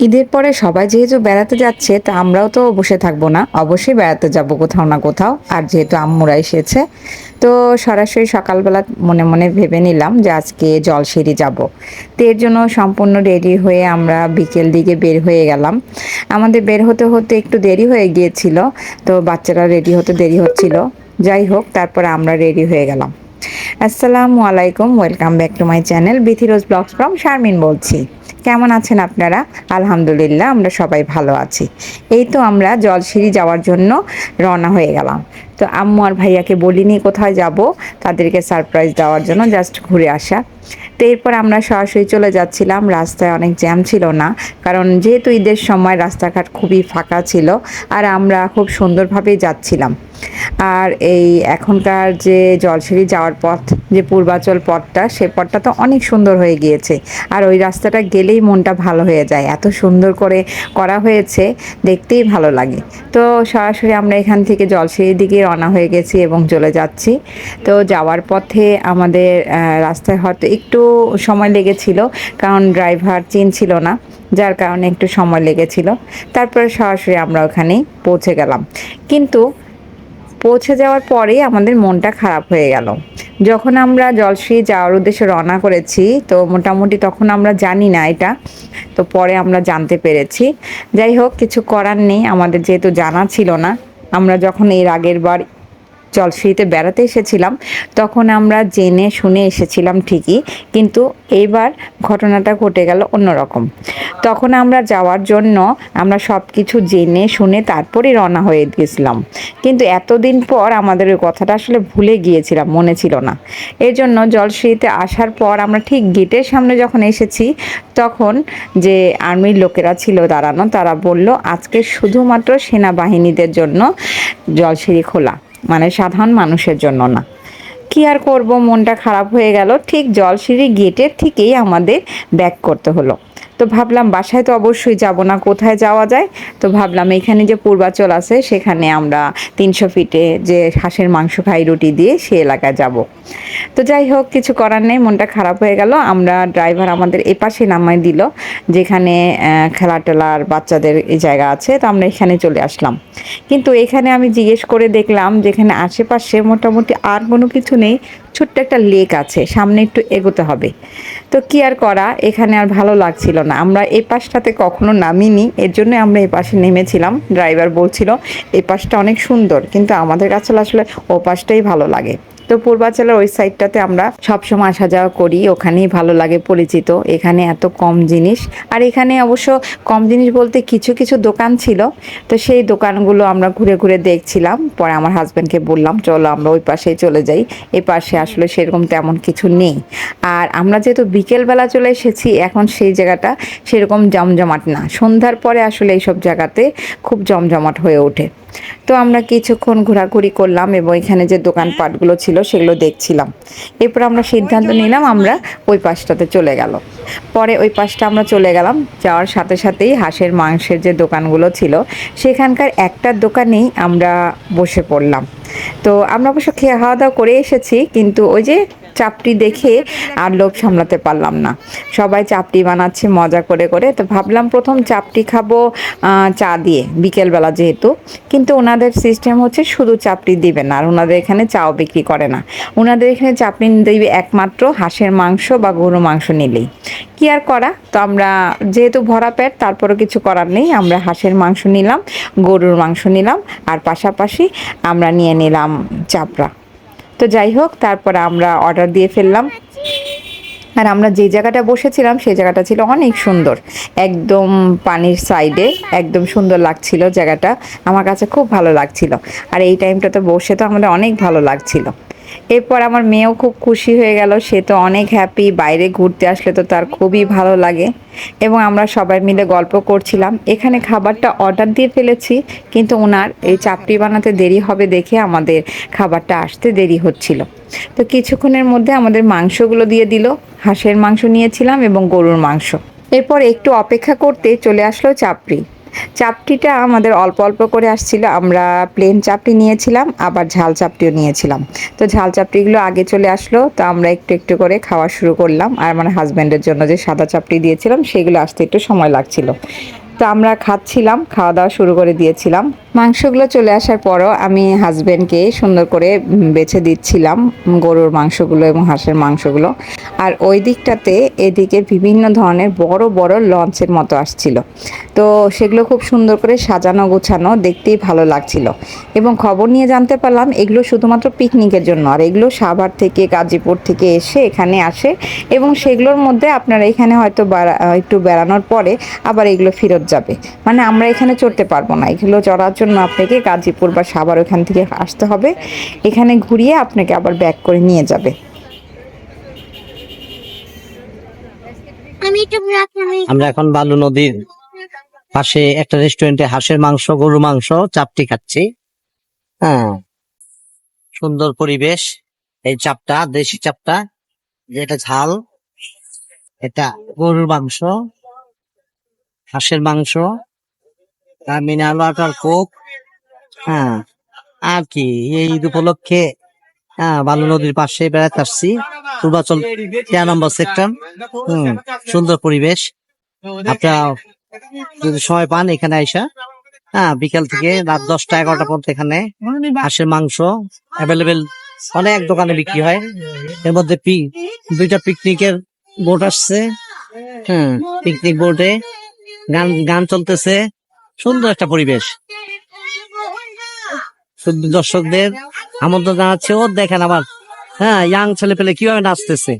ঈদের পরে সবাই যেহেতু বেড়াতে যাচ্ছে, তা আমরাও তো বসে থাকব না। অবশ্যই বেড়াতে যাব কোথাও না কোথাও। আর যেহেতু আম্মুরা এসেছে, তো সরাসরি সকালবেলা মনে মনে ভেবে নিলাম যে আজকে জলসিঁড়ি যাব। তো এর জন্য সম্পূর্ণ রেডি হয়ে আমরা বিকেল দিকে বের হয়ে গেলাম। আমাদের বের হতে হতে একটু দেরি হয়ে গিয়েছিল, তো বাচ্চারা রেডি হতে দেরি হচ্ছিল। যাই হোক, তারপরে আমরা রেডি হয়ে গেলাম। আসসালামু আলাইকুম, welcome back to my channel Bithirose blogs from Sharmin বলছি। কেমন আছেন আপনারা? আলহামদুলিল্লাহ, আমরা সবাই ভালো আছি। এই তো আমরা জলসিঁড়ি যাওয়ার জন্য রওনা হয়ে গেলাম। তো আম্মু আর ভাইয়াকে বলিনি কোথায় যাব, তাদেরকে সারপ্রাইজ দেওয়ার জন্য জাস্ট ঘুরে আসা। তো এরপর আমরা সরাসরি চলে যাচ্ছিলাম, রাস্তায় অনেক জ্যাম ছিল না, কারণ যেহেতু ঈদের সময় রাস্তাঘাট খুবই ফাঁকা ছিল, আর আমরা খুব সুন্দরভাবেই যাচ্ছিলাম। আর এই এখনকার যে জলসিঁড়ি যাওয়ার পথ, যে পূর্বাচল পথটা, সে পথটা তো অনেক সুন্দর হয়ে গিয়েছে, আর ওই রাস্তাটা গেলেই মনটা ভালো হয়ে যায়, এত সুন্দর করে করা হয়েছে, দেখতেই ভালো লাগে। তো সরাসরি আমরা এখান থেকে জলসিঁড়ির দিকে রওনা হয়ে গেছি এবং চলে যাচ্ছি। তো যাওয়ার পথে আমাদের রাস্তায় হয়তো একটু সময় লেগেছিল, কারণ ড্রাইভার চিনছিল না, যার কারণে একটু সময় লেগেছিল। তারপরে সরাসরি আমরা ওখানেই পৌঁছে গেলাম। কিন্তু পৌঁছে যাওয়ার পরেই আমাদের মনটা খারাপ হয়ে গেল। যখন আমরা জলশ্রী যাওয়ার উদ্দেশ্যে রওনা করেছি, তো মোটামুটি তখন আমরা জানি না এটা, তো পরে আমরা জানতে পেরেছি। যাই হোক, কিছু করার নেই, আমাদের যেহেতু জানা ছিল না আমরা যখন এর আগের বার জলশ্রীতে বেড়াতে এসেছিলাম, তখন আমরা জেনে শুনে এসেছিলাম ঠিকই, কিন্তু এইবার ঘটনাটা ঘটে গেল অন্যরকম। তখন আমরা যাওয়ার জন্য আমরা সব কিছু জেনে শুনে তারপরে রওনা হয়ে গেছিলাম। কিন্তু এতদিন পর আমাদের ওই কথাটা আসলে ভুলে গিয়েছিলাম, মনে ছিল না। এর জন্য জলশ্রীতে আসার পর আমরা ঠিক গেটের সামনে যখন এসেছি, তখন যে আর্মির লোকেরা ছিল দাঁড়ানো, তারা বলল, আজকে শুধুমাত্র সেনাবাহিনীদের জন্য জলসিঁড়ি খোলা। মানে সাধারণ মানুষের জন্য না। কি আর করব? মনটা খারাপ হয়ে গেল। ঠিক জলসিঁড়ি গেটের থেকেই আমাদের ব্যাক করতে হলো। তো ভাবলাম বাসায় তো অবশ্যই যাব না, কোথায় যাওয়া যায়? তো ভাবলাম এখানে যে পূর্বাচল আছে, সেখানে আমরা তিনশো ফিটে যে হাঁসের মাংস খাই রুটি দিয়ে, সে এলাকায় যাব। তো যাই হোক, কিছু করার নেই, মনটা খারাপ হয়ে গেল। আমরা ড্রাইভার আমাদের এপাশে নামায় দিল, যেখানে খেলা টেলার বাচ্চাদের এই জায়গা আছে, তো আমরা এখানে চলে আসলাম। কিন্তু এখানে আমি জিজ্ঞেস করে দেখলাম, যেখানে আশেপাশে মোটামুটি আর কোনো কিছু নেই, ছোট্ট একটা লেক আছে, সামনে একটু এগোতে হবে। তো কি আর করা? এখানে আর ভালো লাগছিল না। আমরা এই পাশটাতে কখনো নামিনি, এর জন্য আমরা এই পাশে নেমেছিলাম। ড্রাইভার বলছিল এই পাশটা অনেক সুন্দর, কিন্তু আমাদের কাছে আসলে ও পাশটাই ভালো লাগে। তো পূর্বাচলের ওই সাইডটাতে আমরা সবসময় আসা যাওয়া করি। ওখানেই ভালো লাগে, পরিচিত। এখানে এত কম জিনিস। আর এখানে অবশ্য কম জিনিস বলতে কিছু কিছু দোকান ছিল। তো সেই দোকানগুলো আমরা ঘুরে ঘুরে দেখছিলাম। পরে আমার হাজব্যান্ডকে বললাম, চলো আমরা ওই পাশেই চলে যাই। এই পাশে আসলে সেরকম তেমন কিছু নেই। আর আমরা যেহেতু বিকেলবেলা চলে এসেছি, এখন সেই জায়গাটা সেরকম জমজমাট না। সন্ধ্যার পরে আসলে এইসব জায়গাতে খুব জমজমাট হয়ে ওঠে। তো আমরা কিছুক্ষণ ঘোরাঘুরি করলাম এবং এখানে যে দোকানপাটগুলো ছিল সেগুলো দেখছিলাম। এরপর আমরা সিদ্ধান্ত নিলাম আমরা ওই পাশটাতে চলে গেল। পরে ওই পাশটা আমরা চলে গেলাম, যাওয়ার সাথে সাথেই হাঁসের, মাংসের যে দোকানগুলো ছিল, সেখানকার একটা দোকানেই আমরা বসে পড়লাম। তো আমরা অবশ্য খাওয়া দাওয়া করে এসেছি, কিন্তু ওই যে চাপটি দেখে আর লোভ সামলাতে পারলাম না। সবাই চাপটি বানাচ্ছে, মজা করে করে। তো ভাবলাম প্রথম চাপটি খাব চা দিয়ে, বিকেলবেলা যেহেতু। কিন্তু ওনাদের সিস্টেম হচ্ছে শুধু চাপটি দিবে না, আর ওনাদের এখানে চাও বিক্রি করে না। ওনাদের এখানে চাপটি দিবে একমাত্র হাঁসের মাংস বা গরু মাংস নিলেই। কি আর করা? তো আমরা যেহেতু ভরা পেট, তারপরও কিছু করার নেই। আমরা হাঁসের মাংস নিলাম, গরুর মাংস নিলাম, আর পাশাপাশি আমরা নিয়ে নিলাম চাপড়া। তো যাই হোক, তারপরে আমরা অর্ডার দিয়ে ফেললাম। আর আমরা যে জায়গাটা বসেছিলাম, সেই জায়গাটা ছিল অনেক সুন্দর। একদম পানির সাইডে একদম সুন্দর লাগছিল জায়গাটা। আমার কাছে খুব ভালো লাগছিল। আর এই টাইমটাতে বসে তো আমাদের অনেক ভালো লাগছিল। এরপর আমার মেয়েও খুব খুশি হয়ে গেল। সে তো অনেক হ্যাপি বাইরে ঘুরতে আসলে তো তার খুবই ভালো লাগে। এবং আমরা সবাই মিলে গল্প করছিলাম। এখানে খাবারটা অর্ডার দিয়ে ফেলেছি, কিন্তু ওনার এই চাপড়ি বানাতে দেরি হবে দেখে আমাদের খাবারটা আসতে দেরি হচ্ছিল। তো কিছুক্ষণের মধ্যে আমাদের মাংসগুলো দিয়ে দিল। হাঁসের মাংস নিয়েছিলাম এবং গরুর মাংস। এরপর একটু অপেক্ষা করতে চলে আসলো চাপড়ি। চাপটিটা আমাদের অল্প অল্প করে আসছিল, আমরা প্লেন চাপটি নিয়েছিলাম, আবার ঝাল চাপটিও নিয়েছিলাম। তো ঝাল চাপটিগুলো আগে চলে আসলো, তো আমরা একটু একটু করে খাওয়া শুরু করলাম, আর আমার হাজব্যান্ডের জন্য যে সাদা চাপটি দিয়েছিলাম, সেগুলো আসতে একটু সময় লাগছিল। তো আমরা খাচ্ছিলাম, খাওয়া দাওয়া শুরু করে দিয়েছিলাম। মাংসগুলো চলে আসার পরও আমি হাজব্যান্ডকে সুন্দর করে বেছে দিচ্ছিলাম গরুর মাংসগুলো এবং হাঁসের মাংসগুলো। আর ওই দিকটাতে এদিকে বিভিন্ন ধরনের বড় বড় লঞ্চের মতো আসছিল। তো সেগুলো খুব সুন্দর করে সাজানো, গোছানো দেখতেই ভালো লাগছিল। এবং খবর নিয়ে জানতে পারলাম, এগুলো শুধুমাত্র পিকনিকের জন্য। আর এগুলো সাভার থেকে, গাজীপুর থেকে এসে এখানে আসে। এবং সেগুলোর মধ্যে আপনারা এখানে হয়তো একটু বেড়ানোর পরে আবার এগুলো ফেরত যাবে। মানে আমরা এখানে চড়তে পারব না। এগুলো চড়ার জন্য আপনাকে গাজীপুর বা সাবার ওখান থেকে আসতে হবে। এখানে ঘুরিয়ে আপনাকে আবার ব্যাক করে নিয়ে যাবে। আমরা এখন বালু নদীর পাশে একটা রেস্টুরেন্টে হাঁসের মাংস গরু মাংস চাপটি খাচ্ছি। হ্যাঁ। সুন্দর পরিবেশ। এই চাপটা দেশি চাপটা যেটা ঝাল এটা গরুর মাংস। হাঁসের মাংস, আর মিনারেল ওয়াটার কোক হ্যাঁ আর কি, এই ঈদ উপলক্ষে হ্যাঁ বালু নদীর পাশে বেড়াতে আসছি। পূর্বাচল তেরো নম্বর সেক্টর হম, সুন্দর পরিবেশ। আপনারা যদি সময় পান এখানে আইসা হ্যাঁ বিকাল থেকে রাত দশটা, এগারোটা পর্যন্ত এখানে হাঁসের মাংস অ্যাভেলেবেল অনেক দোকানে বিক্রি হয়। এর মধ্যে দুইটা পিকনিকের বোট আসছে হ্যাঁ পিকনিক বোটে গান গান চলতেছে। সুন্দর একটা পরিবেশ। দর্শকদের আমন্ত্রণ জানাচ্ছে। ও দেখেন আবার হ্যাঁ ইয়াং ছেলে পেলে কীভাবে নাচতেছে।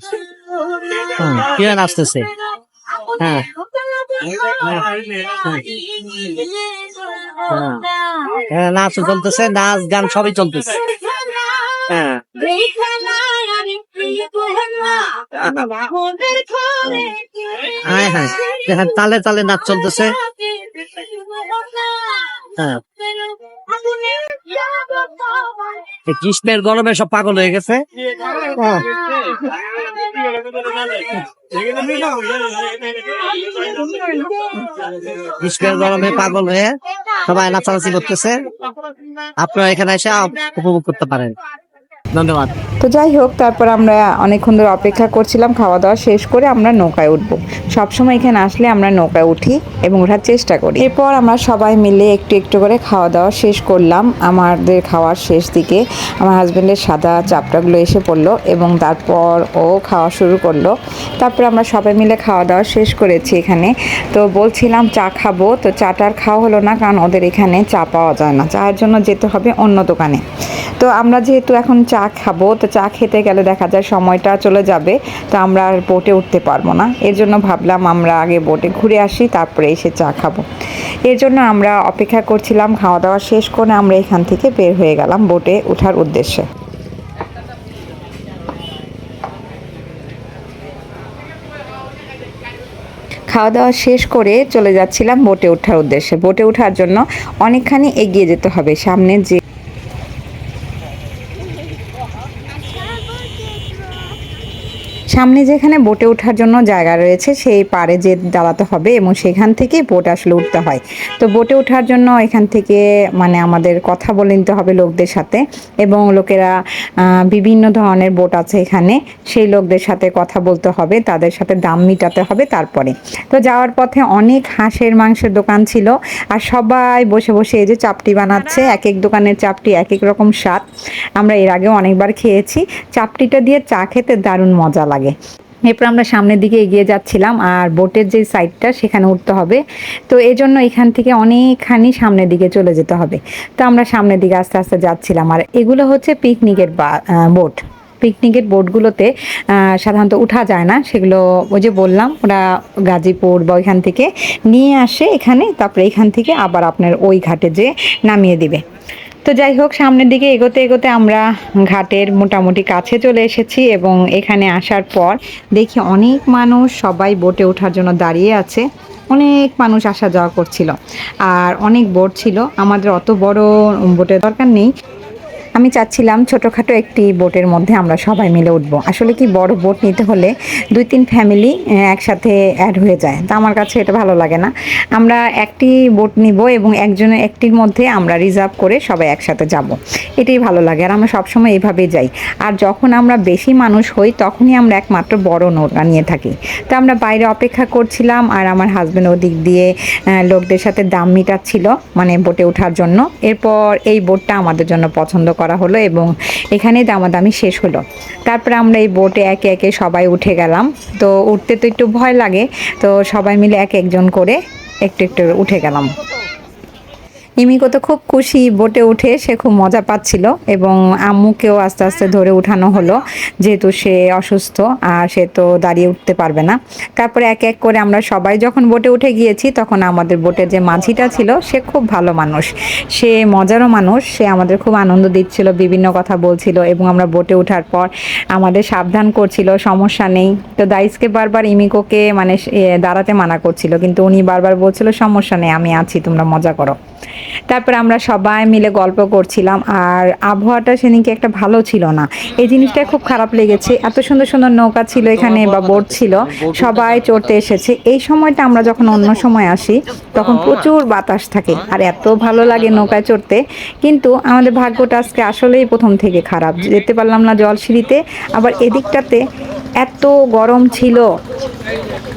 হ্যাঁ কীভাবে নাচতেছে। হ্যাঁ। হ্যাঁ নাচ চলতেছে, নাচ, গান সবই চলতেছে। হ্যাঁ। হ্যাঁ হ্যাঁ। তালে তালে নাচ চলতেছে। হ্যাঁ। গ্রীষ্মের গরমে সব পাগল হয়ে গেছে। গ্রীষ্মের গরমে পাগল হয়ে সবাই নাচানাচি করতেছে। আপনারা এখানে এসে উপভোগ করতে পারেন। ধন্যবাদ। তো যাই হোক, তারপর আমরা অনেকক্ষণ ধরে অপেক্ষা করছিলাম, খাওয়া দাওয়া শেষ করে আমরা নৌকায় উঠব। সবসময় এখানে আসলে আমরা নৌকায় উঠি এবং ওঠার চেষ্টা করি। এরপর আমরা সবাই মিলে একটু একটু করে খাওয়া দাওয়া শেষ করলাম। আমাদের খাওয়ার শেষ দিকে আমার হাজব্যান্ডের সাদা চাপটাগুলো এসে পড়ল এবং তারপর ও খাওয়া শুরু করল। তারপর আমরা সবাই মিলে খাওয়া দাওয়া শেষ করেছি এখানে। তো বলছিলাম চা খাব, তো চাটার খাওয়া হলো না, কারণ ওদের এখানে চা পাওয়া যায় না। চায়ের জন্য যেতে হবে অন্য দোকানে। তো আমরা যেহেতু এখন চা খাব। তো চা খেতে গেলে দেখা যায় সময়টা চলে যাবে, তো আমরা আর বোটে উঠতে পারব না। এর জন্য ভাবলাম আমরা আগে বোটে ঘুরে আসি, তারপরে এসে চা খাব। এর জন্য আমরা অপেক্ষা করছিলাম, খাওয়া দাওয়া শেষ করে আমরা এখান থেকে বের হয়ে গেলাম বোটে ওঠার উদ্দেশ্যে। খাওয়া দাওয়া শেষ করে চলে যাচ্ছিলাম বোটে ওঠার উদ্দেশ্যে। বোটে ওঠার জন্য অনেকখানি এগিয়ে যেতে হবে। সামনে যে সামনে যেখানে বোটে ওঠার জন্য জায়গা রয়েছে সেই পাড়ে যে দাঁড়াতে হবে এবং সেখান থেকে বোট আসলে উঠতে হয়। তো বোটে ওঠার জন্য এখান থেকে মানে আমাদের কথা বলে নিতে হবে লোকদের সাথে এবং লোকেরা বিভিন্ন ধরনের বোট আছে এখানে সেই লোকদের সাথে কথা বলতে হবে তাদের সাথে দাম মিটাতে হবে তারপরে। তো যাওয়ার পথে অনেক হাঁসের মাংসের দোকান ছিল আর সবাই বসে বসে এই যে চাপটি বানাচ্ছে এক এক দোকানের চাপটি এক এক রকম স্বাদ। আমরা এর আগেও অনেকবার খেয়েছি। চাপটিটা দিয়ে চা খেতে দারুণ মজা লাগে। এরপর আমরা সামনের দিকে এগিয়ে যাচ্ছিলাম আর বোটের যে সাইডটা সেখানে উঠতে হবে। তো এই জন্য এখান থেকে অনেকখানি সামনের দিকে চলে যেতে হবে। তো আমরা সামনের দিকে আস্তে আস্তে যাচ্ছিলাম আর এগুলো হচ্ছে পিকনিকের বোট। পিকনিকের বোটগুলোতে সাধারণত উঠা যায় না। সেগুলো ওই যে বললাম, ওরা গাজীপুর বা ওইখান থেকে নিয়ে আসে এখানে। তারপরে এখান থেকে আবার আপনার ওই ঘাটে যে নামিয়ে দিবে। তো যাই হোক, সামনের দিকে এগোতে এগোতে আমরা ঘাটের মোটামুটি কাছে চলে এসেছি এবং এখানে আসার পর দেখি অনেক মানুষ সবাই বোটে ওঠার জন্য দাঁড়িয়ে আছে। অনেক মানুষ আসা যাওয়া করছিল। আর অনেক বোট ছিল। আমাদের অত বড় বোটের দরকার নেই। আমি চাচ্ছিলাম ছোটোখাটো একটি বোটের মধ্যে আমরা সবাই মিলে উঠব। আসলে কি বড় বোট নিতে হলে দুই তিন ফ্যামিলি একসাথে অ্যাড হয়ে যায়। তো আমার কাছে এটা ভালো লাগে না। আমরা একটি বোট নিব এবং একজনের একটির মধ্যে আমরা রিজার্ভ করে সবাই একসাথে যাব। এটাই ভালো লাগে আর আমরা সবসময় এইভাবেই যাই। আর যখন আমরা বেশি মানুষ হই, তখনই আমরা একমাত্র বড় নৌকা নিয়ে থাকি। তো আমরা বাইরে অপেক্ষা করছিলাম আর আমার হাজব্যান্ড ওদিক দিয়ে লোকদের সাথে দাম মিটাচ্ছিল মানে বোটে ওঠার জন্য। এরপর এই বোটটা আমাদের জন্য পছন্দ করা হলো এবং এখানে দামাদামি শেষ হলো। তারপরে আমরা এই বোটে একে একে সবাই উঠে গেলাম। তো উঠতে তো একটু ভয় লাগে। তো সবাই মিলে এক একজন করে একটু একটু উঠে গেলাম। ইমিকো তো খুব খুশি বোটে উঠে সে খুব মজা পাচ্ছিল এবং আম্মুকেও আস্তে আস্তে ধরে উঠানো হলো যেহেতু সে অসুস্থ আর সে তো দাঁড়িয়ে উঠতে পারবে না। তারপরে এক এক করে আমরা সবাই যখন বোটে উঠে গিয়েছি তখন আমাদের বোটের যে মাঝিটা ছিল সে খুব ভালো মানুষ। সে মজারও মানুষ, সে আমাদের খুব আনন্দ দিচ্ছিল, বিভিন্ন কথা বলছিল এবং আমরা বোটে ওঠার পর আমাদের সাবধান করছিল, সমস্যা নেই। তো দাইসকে বারবার ইমিকোকে মানে দাঁড়াতে মানা করছিল, কিন্তু উনি বারবার বলছিল, সমস্যা নেই, আমি আছি, তোমরা মজা করো। তারপরে আমরা সবাই মিলে গল্প করছিলাম আর আবহাওয়াটা সেদিনকে একটা ভালো ছিল না। এই জিনিসটা খুব খারাপ লেগেছে। এত সুন্দর সুন্দর নৌকা ছিল এখানে বা বোট ছিল, সবাই চড়তে এসেছে। এই সময়টা আমরা যখন অন্য সময় আসি, তখন প্রচুর বাতাস থাকে আর এত ভালো লাগে নৌকায় চড়তে। কিন্তু আমাদের ভাগ্যটা আজকে আসলেই প্রথম থেকে খারাপ। যেতে পারলাম না জলসিঁড়িতে, আবার এদিকটাতে এত গরম ছিল,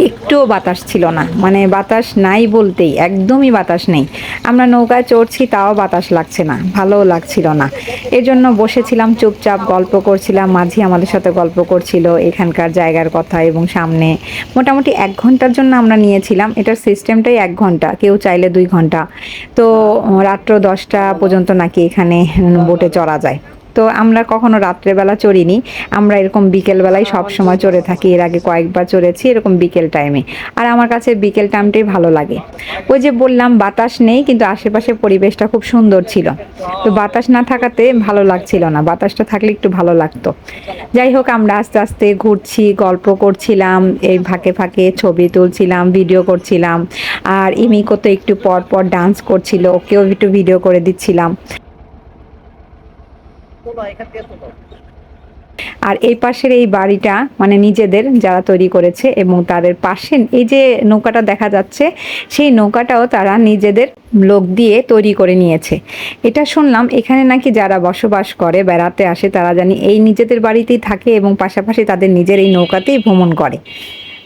একটুও বাতাস ছিল না। মানে বাতাস নাই বলতেই, একদমই বাতাস নেই। আমরা নৌকায় চড়ছি, তাও বাতাস লাগছে না, ভালোও লাগছিল না। এজন্য বসেছিলাম, চুপচাপ গল্প করছিলাম, মাঝি আমাদের সাথে গল্প করছিল এখানকার জায়গার কথা এবং সামনে। মোটামুটি এক ঘণ্টার জন্য আমরা নিয়েছিলাম, এটার সিস্টেমটাই এক ঘণ্টা, কেউ চাইলে দুই ঘণ্টা। তো, রাত্র দশটা পর্যন্ত নাকি এখানে বোটে চড়া যায়। তো আমরা কখনো রাত্রেবেলা চড়িনি। আমরা এরকম বিকেলবেলায় সব সময় চড়ে থাকি। এর আগে কয়েকবার চড়েছি এরকম বিকেল টাইমে আর আমার কাছে বিকেল টাইমটাই ভালো লাগে। ওই যে বললাম বাতাস নেই কিন্তু আশেপাশে পরিবেশটা খুব সুন্দর ছিল। তো বাতাস না থাকাতে ভালো লাগছিল না। বাতাসটা থাকলে একটু ভালো লাগতো। যাই হোক আমরা আস্তে আস্তে ঘুরছি গল্প করছিলাম এই ফাঁকে ফাঁকে ছবি তুলছিলাম ভিডিও করছিলাম। আর ইমিকো তো একটু পর পর ডান্স করছিল ওকেও একটু ভিডিও করে দিচ্ছিলাম। আর এই পাশের এই বাড়িটা মানে নিজেদের যারা তৈরি করেছে এবং তাদের পাশে এই যে নৌকাটা দেখা যাচ্ছে, সেই নৌকাটাও তারা নিজেদের লোক দিয়ে তৈরি করে নিয়েছে। এটা শুনলাম এখানে নাকি যারা বসবাস করে, বেড়াতে আসে, তারা জানি এই নিজেদের বাড়িতেই থাকে এবং পাশাপাশি তাদের নিজের এই নৌকাতেই ভ্রমণ করে।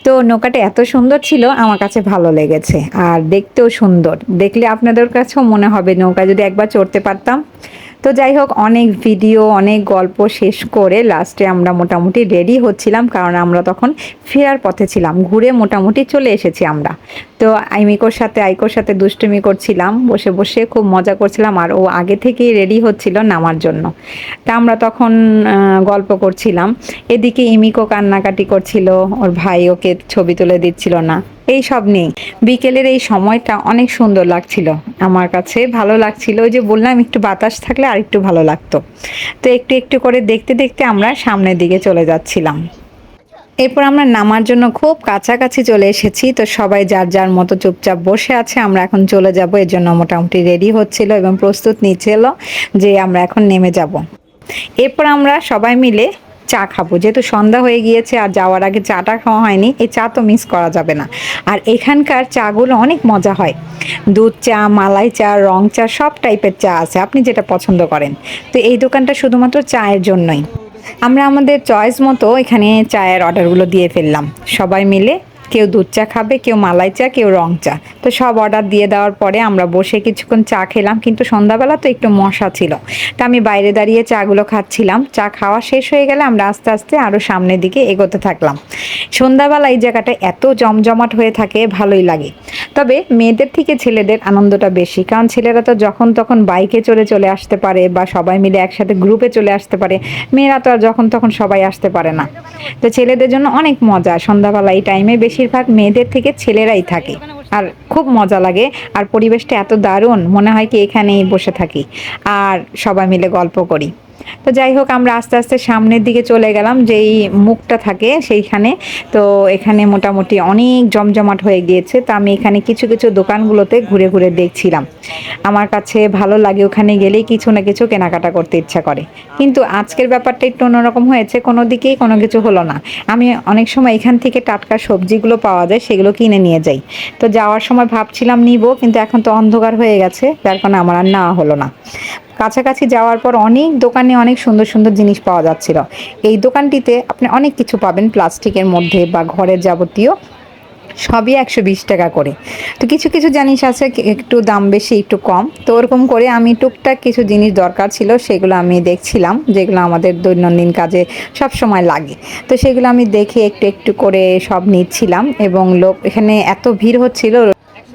তো নৌকাটা এত সুন্দর ছিল, আমার কাছে ভালো লেগেছে আর দেখতেও সুন্দর। দেখলে আপনাদের কাছেও মনে হবে নৌকা যদি একবার চড়তে পারতাম। তো যাই হোক, অনেক ভিডিও অনেক গল্প শেষ করে লাস্টে আমরা মোটামুটি রেডি হচ্ছিলাম, কারণ আমরা তখন ফেরার পথে ছিলাম, ঘুরে মোটামুটি চলে এসেছি আমরা। তো আইমিকোর সাথে, আইকোর সাথে দুষ্টুমি করছিলাম, বসে বসে খুব মজা করছিলাম, আর ও আগে থেকেই রেডি হচ্ছিল নামার জন্য। তা আমরা তখন গল্প করছিলাম। এদিকে ইমিকো কান্নাকাটি করছিল, ওর ভাই ওকে ছবি তুলে দিচ্ছিল না। এই সব নেই। বিকেলের এই সময়টা অনেক সুন্দর লাগছিল। আমার কাছে ভালো লাগছিল। ওই যে বললাম, একটু বাতাস থাকলে আর একটু ভালো লাগতো। তো একটু একটু করে দেখতে দেখতে আমরা সামনের দিকে চলে যাচ্ছিলাম। এরপর আমরা নামার জন্য খুব কাছাকাছি চলে এসেছি। তো সবাই যার যার মতো চুপচাপ বসে আছে, আমরা এখন চলে যাব। এর জন্য মোটামুটি রেডি হচ্ছিল এবং প্রস্তুত নিচ্ছিল যে আমরা এখন নেমে যাব। এরপর আমরা সবাই মিলে চা খাব। যেহেতু সন্ধ্যা হয়ে গিয়েছে আর যাওয়ার আগে চাটা খাওয়া হয়নি, এই চা তো মিস করা যাবে না। আর এখানকার চাগুলো অনেক মজা হয়। দুধ চা, মালাই চা, রং চা, সব টাইপের চা আছে, আপনি যেটা পছন্দ করেন। তো এই দোকানটা শুধুমাত্র চায়ের জন্যই। আমরা আমাদের চয়েস মতো এখানে চায়ের অর্ডারগুলো দিয়ে ফেললাম। সবাই মিলে কেউ দুধ চা খাবে, কেউ মালাই চা, কেউ রং চা। তো সব অর্ডার দিয়ে দেওয়ার পরে আমরা বসে কিছুক্ষণ চা খেলাম, কিন্তু সন্ধ্যাবেলা তো একটু মশা ছিল। তো আমি বাইরে দাঁড়িয়ে চাগুলো খাচ্ছিলাম। চা খাওয়া শেষ হয়ে গেলে আমরা আস্তে আস্তে আরও সামনের দিকে এগোতে থাকলাম। সন্ধ্যাবেলা এই জায়গাটা এত জমজমাট হয়ে থাকে, ভালোই লাগে। তবে মেয়েদের থেকে ছেলেদের আনন্দটা বেশি। কারণ ছেলেরা তো যখন তখন বাইকে চড়ে চলে আসতে পারে বা সবাই মিলে একসাথে গ্রুপে চলে আসতে পারে, মেয়েরা তো আর যখন তখন সবাই আসতে পারে না। তো ছেলেদের জন্য অনেক মজা। সন্ধ্যাবেলা এই টাইমে বেশিরভাগ মেয়েদের থেকে ছেলেরাই থাকে। আর খুব মজা লাগে। আর পরিবেশটা এত দারুণ, মনে হয় কি এখানেই বসে থাকি। আর সবাই মিলে গল্প করি। তো যাই হোক, আমরা আস্তে আস্তে সামনের দিকে চলে গেলাম, যেই মুখটা থাকে সেইখানে। তো এখানে মোটামুটি অনেক জমজমাট হয়ে গিয়েছে, তো আমি এখানে কিছু কিছু দোকানগুলোতে ঘুরে ঘুরে দেখছিলাম। আমার কাছে ভালো লাগে ওখানে গেলেই কিছু না কিছু কেনাকাটা করতে ইচ্ছা করে। কিন্তু আজকের ব্যাপারটা একটু অন্যরকম হয়েছে, কোনো দিকেই কোনো কিছু হলো না। আমি অনেক সময় এখান থেকে টাটকা সবজিগুলো পাওয়া যায়, সেগুলো কিনে নিয়ে যাই। তো যাওয়ার সময় ভাবছিলাম নিব, কিন্তু এখন তো অন্ধকার হয়ে গেছে, যার কারণে আমার আর নেওয়া হলো না। কাছাকাছি যাওয়ার পর অনেক দোকানে অনেক সুন্দর সুন্দর জিনিস পাওয়া যাচ্ছিল। এই দোকানটিতে আপনি অনেক কিছু পাবেন প্লাস্টিকের মধ্যে বা ঘরের যাবতীয়। সবই একশো বিশ টাকা করে। তো কিছু কিছু জিনিস আছে একটু দাম বেশি, একটু কম। তো ওরকম করে আমি টুকটাক কিছু জিনিস দরকার ছিল, সেগুলো আমি দেখছিলাম, যেগুলো আমাদের দৈনন্দিন কাজে সব সময় লাগে। তো সেগুলো আমি দেখে একটু একটু করে সব নিচ্ছিলাম এবং লোক, এখানে এত ভিড় হচ্ছিল।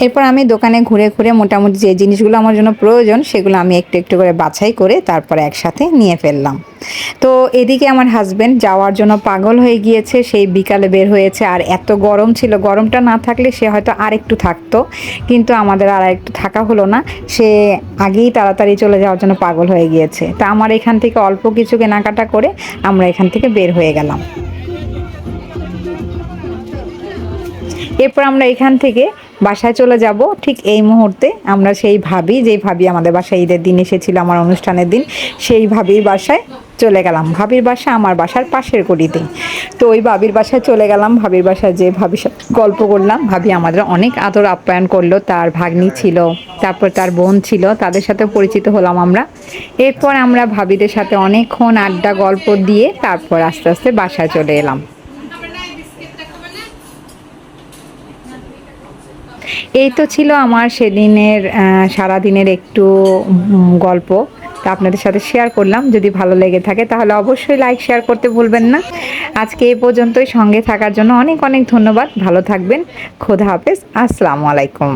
এরপর আমি দোকানে ঘুরে ঘুরে মোটামুটি যে জিনিসগুলো আমার জন্য প্রয়োজন, সেগুলো আমি একটু একটু করে বাছাই করে তারপরে একসাথে নিয়ে ফেললাম। তো এদিকে আমার হাজবেন্ড যাওয়ার জন্য পাগল হয়ে গিয়েছে, সেই বিকালে বের হয়েছে, আর এত গরম ছিল গরমটা না থাকলে সে হয়তো আর একটু থাকতো। কিন্তু আমাদের আর একটু থাকা হলো না। সে আগেই তাড়াতাড়ি চলে যাওয়ার জন্য পাগল হয়ে গিয়েছে। তা আমার এখান থেকে অল্প কিছু কেনাকাটা করে আমরা এখান থেকে বের হয়ে গেলাম। এরপর আমরা এখান থেকে বাসায় চলে যাব। ঠিক এই মুহূর্তে আমরা সেই ভাবি, যেই ভাবি আমাদের বাসায় ঈদের দিন এসেছিল, আমার অনুষ্ঠানের দিন, সেই ভাবির বাসায় চলে গেলাম ভাবির বাসা আমার বাসার পাশের গলিতেই তো ওই ভাবির বাসায় চলে গেলাম, ভাবির বাসায় যে ভাবির সাথে গল্প করলাম, ভাবি আমাদের অনেক আদর আপ্যায়ন করল, তার ভাগ্নি ছিল, তারপর তার বোন ছিল, তাদের সাথে পরিচিত হলাম আমরা। এরপর আমরা ভাবিদের সাথে অনেকক্ষণ আড্ডা, গল্প দিয়ে তারপর আস্তে আস্তে বাসায় চলে এলাম। এই তো ছিল আমার সেদিনের সারাদিনের একটু গল্প। তা আপনাদের সাথে শেয়ার করলাম। যদি ভালো লেগে থাকে, তাহলে অবশ্যই লাইক শেয়ার করতে ভুলবেন না। আজকে এ পর্যন্তই। সঙ্গে থাকার জন্য অনেক অনেক ধন্যবাদ। ভালো থাকবেন। খোদা হাফেজ। আসসালামু আলাইকুম।